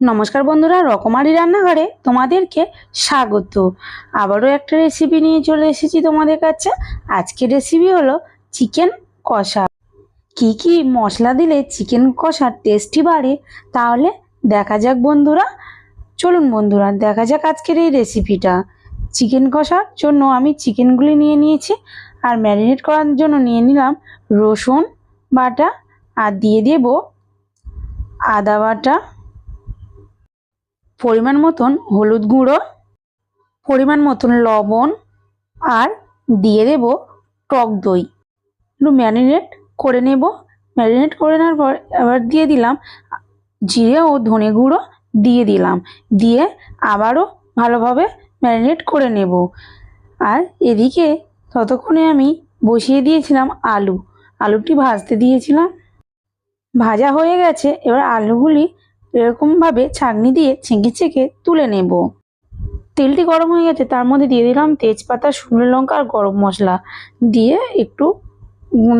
নমস্কার বন্ধুরা, রকমারি রান্নাঘরে তোমাদেরকে স্বাগত। আবারও একটা রেসিপি নিয়ে চলে এসেছি তোমাদের কাছে। আজকের রেসিপি হলো চিকেন কষা। কি কি মশলা দিলে চিকেন কষার টেস্টি বাড়ে, তাহলে দেখা যাক বন্ধুরা। চলুন বন্ধুরা, দেখা যাক আজকের এই রেসিপিটা চিকেন কষার জন্য আমি চিকেনগুলি নিয়ে নিয়েছি, আর ম্যারিনেট করার জন্য নিয়ে নিলাম রসুন বাটা, আর দিয়ে দেব আদা বাটা পরিমাণ মতন হলুদ গুঁড়ো, পরিমাণ মতন লবণ, আর দিয়ে দেব টক দই। একটু ম্যারিনেট করে নেব। ম্যারিনেট করে নেওয়ার পর এবার দিয়ে দিলাম জিরে ও ধনে গুঁড়ো দিয়ে দিলাম। দিয়ে আবারও ভালোভাবে ম্যারিনেট করে নেব। আর এদিকে ততক্ষণে আমি বসিয়ে দিয়েছিলাম আলু। আলুটি ভাজতে দিয়েছিলাম। ভাজা হয়ে গেছে। এবার আলুগুলি এরকমভাবে ছাঁকনি দিয়ে ছেঁকে ছেঁকে তুলে নেব। তেলটি গরম হয়ে গেছে, তার মধ্যে দিয়ে দিলাম তেজপাতা, শুকনো লঙ্কা আর গরম মশলা। দিয়ে একটু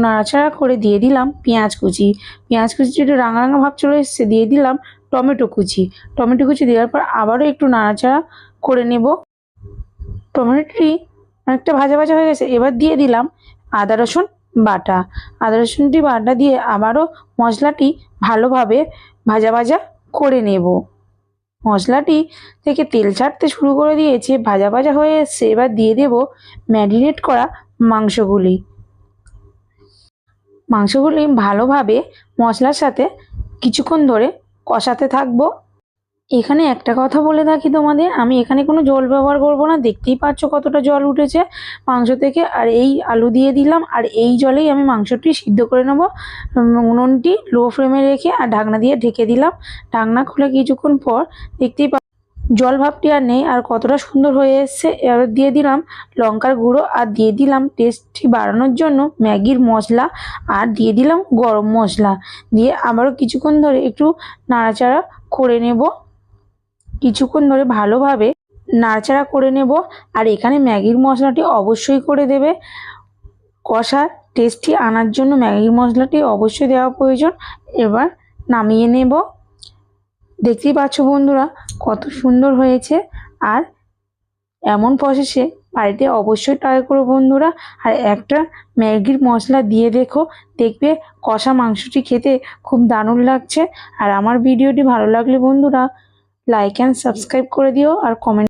নাড়াচাড়া করে দিয়ে দিলাম পেঁয়াজ কুচি। পেঁয়াজ কুচি একটু রাঙা রাঙা ভাব চলে এসছে, দিয়ে দিলাম টমেটো কুচি। টমেটো কুচি দেওয়ার পর আবারও একটু নাড়াচাড়া করে নেব। টমেটোটি অনেকটা ভাজা ভাজা হয়ে গেছে, এবার দিয়ে দিলাম আদা, রসুন, বাটা। আদা, রসুনটি বাটা দিয়ে আবারও মশলাটি ভালোভাবে ভাজা ভাজা করে নেব। মশলাটি থেকে তেল ছাড়তে শুরু করে দিয়েছে, ভাজা ভাজা হয়ে এসছে। এবার দিয়ে দেব ম্যারিনেট করা মাংসগুলি। মাংসগুলি ভালোভাবে মশলার সাথে কিছুক্ষণ ধরে কষাতে থাকব। এখানে একটা কথা বলে থাকি তোমাদের, আমি এখানে কোনো জল ব্যবহার করব না। দেখতেই পাচ্ছ কতটা জল উঠেছে মাংস থেকে। আর এই আলু দিয়ে দিলাম, আর এই জলেই আমি মাংসটি সিদ্ধ করে নেব। উনুনটি লো ফ্লেমে রেখে আর ঢাকনা দিয়ে ঢেকে দিলাম। ঢাকনা খুলে কিছুক্ষণ পর দেখতেই পা জল ভাবটি আর নেই, আর কতটা সুন্দর হয়ে এসছে। এবার দিয়ে দিলাম লঙ্কার গুঁড়ো, আর দিয়ে দিলাম টেস্টটি বাড়ানোর জন্য ম্যাগির মশলা, আর দিয়ে দিলাম গরম মশলা। দিয়ে আবারও কিছুক্ষণ ধরে একটু নাড়াচাড়া করে নেব। কিছুক্ষণ ধরে ভালোভাবে নাড়াচাড়া করে নেব আর এখানে ম্যাগির মশলাটি অবশ্যই করে দেবে। কষা টেস্টি আনার জন্য ম্যাগির মশলাটি অবশ্যই দেওয়া প্রয়োজন। এবার নামিয়ে নেব। দেখতেই পাচ্ছ বন্ধুরা, কত সুন্দর হয়েছে। আর এমন প্রসেসে বাড়িতে অবশ্যই ট্রাই করো বন্ধুরা। আর একটা ম্যাগির মশলা দিয়ে দেখো, দেখবে কষা মাংসটি খেতে খুব দারুণ লাগছে। আর আমার ভিডিওটি ভালো লাগলে বন্ধুরা লাইক অ্যান্ড সাবস্ক্রাইব করে দিও আর কমেন্ট